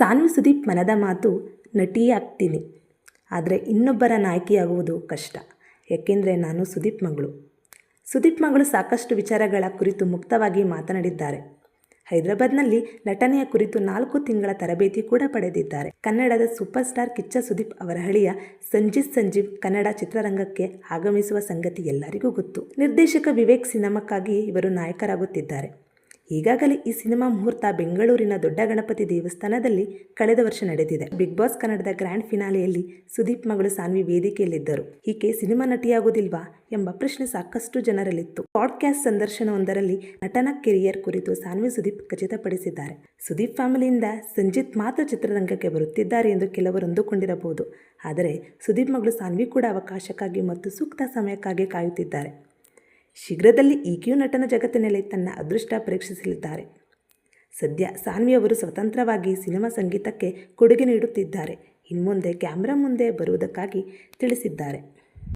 ಸಾನ್ವಿ ಸುದೀಪ್ ಮನದ ಮಾತು ನಟಿಯೇ ಆಗ್ತೀನಿ ಆದರೆ ಇನ್ನೊಬ್ಬರ ನಾಯಕಿಯಾಗುವುದು ಕಷ್ಟ. ಏಕೆಂದರೆ ನಾನು ಸುದೀಪ್ ಮಗಳು. ಸುದೀಪ್ ಮಗಳು ಸಾಕಷ್ಟು ವಿಚಾರಗಳ ಕುರಿತು ಮುಕ್ತವಾಗಿ ಮಾತನಾಡಿದ್ದಾರೆ. ಹೈದರಾಬಾದ್ನಲ್ಲಿ ನಟನೆಯ ಕುರಿತು ನಾಲ್ಕು ತಿಂಗಳ ತರಬೇತಿ ಕೂಡ ಪಡೆದಿದ್ದಾರೆ. ಕನ್ನಡದ ಸೂಪರ್ ಸ್ಟಾರ್ ಕಿಚ್ಚ ಸುದೀಪ್ ಅವರ ಹಳಿಯ ಸಂಜೀತ್ ಸಂಜೀವ್ ಕನ್ನಡ ಚಿತ್ರರಂಗಕ್ಕೆ ಆಗಮಿಸುವ ಸಂಗತಿ ಎಲ್ಲರಿಗೂ ಗೊತ್ತು. ನಿರ್ದೇಶಕ ವಿವೇಕ್ ಸಿನಿಮಾಕ್ಕಾಗಿ ಇವರು ನಾಯಕರಾಗುತ್ತಿದ್ದಾರೆ. ಈಗಾಗಲೇ ಈ ಸಿನಿಮಾ ಮುಹೂರ್ತ ಬೆಂಗಳೂರಿನ ದೊಡ್ಡ ಗಣಪತಿ ದೇವಸ್ಥಾನದಲ್ಲಿ ಕಳೆದ ವರ್ಷ ನಡೆದಿದೆ. ಬಿಗ್ ಬಾಸ್ ಕನ್ನಡದ ಗ್ರ್ಯಾಂಡ್ ಫಿನಾಲೆಯಲ್ಲಿ ಸುದೀಪ್ ಮಗಳು ಸಾನ್ವಿ ವೇದಿಕೆಯಲ್ಲಿದ್ದರು. ಈಕೆ ಸಿನಿಮಾ ನಟಿಯಾಗುವುದಿಲ್ವಾ ಎಂಬ ಪ್ರಶ್ನೆ ಸಾಕಷ್ಟು ಜನರಲ್ಲಿತ್ತು. ಪಾಡ್ಕ್ಯಾಸ್ಟ್ ಸಂದರ್ಶನವೊಂದರಲ್ಲಿ ನಟನ ಕೆರಿಯರ್ ಕುರಿತು ಸಾನ್ವಿ ಸುದೀಪ್ ಖಚಿತಪಡಿಸಿದ್ದಾರೆ. ಸುದೀಪ್ ಫ್ಯಾಮಿಲಿಯಿಂದ ಸಂಜಿತ್ ಮಾತ್ರ ಚಿತ್ರರಂಗಕ್ಕೆ ಬರುತ್ತಿದ್ದಾರೆ ಎಂದು ಕೆಲವರು ಅಂದುಕೊಂಡಿರಬಹುದು. ಆದರೆ ಸುದೀಪ್ ಮಗಳು ಸಾನ್ವಿ ಕೂಡ ಅವಕಾಶಕ್ಕಾಗಿ ಮತ್ತು ಸೂಕ್ತ ಸಮಯಕ್ಕಾಗಿ ಕಾಯುತ್ತಿದ್ದಾರೆ. ಶೀಘ್ರದಲ್ಲಿ ಈಕೆಯೂ ನಟನ ಜಗತ್ತಿನಲ್ಲಿ ತನ್ನ ಅದೃಷ್ಟ ಪರೀಕ್ಷಿಸಲಿದ್ದಾರೆ. ಸದ್ಯ ಸಾನ್ವಿ ಅವರು ಸ್ವತಂತ್ರವಾಗಿ ಸಿನಿಮಾ ಸಂಗೀತಕ್ಕೆ ಕೊಡುಗೆ ನೀಡುತ್ತಿದ್ದಾರೆ. ಇನ್ಮುಂದೆ ಕ್ಯಾಮ್ರಾ ಮುಂದೆ ಬರುವುದಕ್ಕಾಗಿ ತಿಳಿಸಿದ್ದಾರೆ.